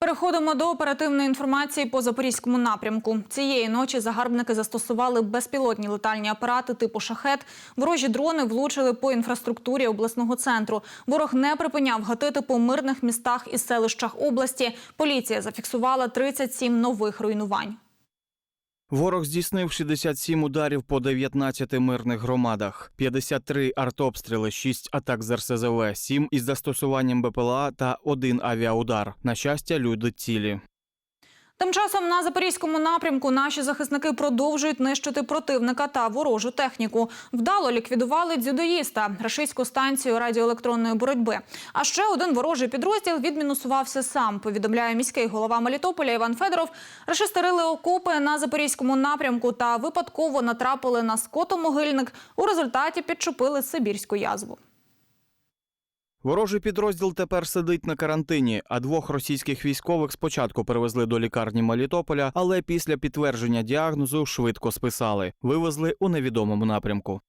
Переходимо до оперативної інформації по запорізькому напрямку. Цієї ночі загарбники застосували безпілотні летальні апарати типу шахет. Ворожі дрони влучили по інфраструктурі обласного центру. Ворог не припиняв гатити по мирних містах і селищах області. Поліція зафіксувала 37 нових руйнувань. Ворог здійснив 67 ударів по 19 мирних громадах, 53 артобстріли, 6 атак з РСЗВ, 7 із застосуванням БПЛА та один авіаудар. На щастя, люди цілі. Тим часом на запорізькому напрямку наші захисники продовжують нищити противника та ворожу техніку. Вдало ліквідували дзюдоїста рашистську станцію радіоелектронної боротьби. А ще один ворожий підрозділ відмінусувався сам. Повідомляє міський голова Мелітополя Іван Федоров. Рашисти рили окопи на запорізькому напрямку та випадково натрапили на скотомогильник. У результаті підчепили сибірську язву. Ворожий підрозділ тепер сидить на карантині, а двох російських військових спочатку перевезли до лікарні Мелітополя, але після підтвердження діагнозу швидко списали. Вивезли у невідомому напрямку.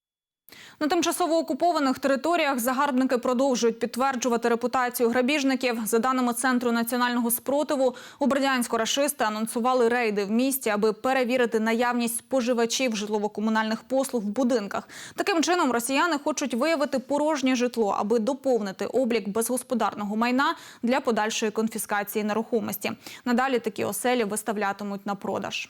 На тимчасово окупованих територіях загарбники продовжують підтверджувати репутацію грабіжників. За даними центру національного спротиву, у Бердянську рашисти анонсували рейди в місті, аби перевірити наявність споживачів житлово-комунальних послуг в будинках. Таким чином росіяни хочуть виявити порожнє житло, аби доповнити облік безгосподарного майна для подальшої конфіскації нерухомості. Надалі такі оселі виставлятимуть на продаж.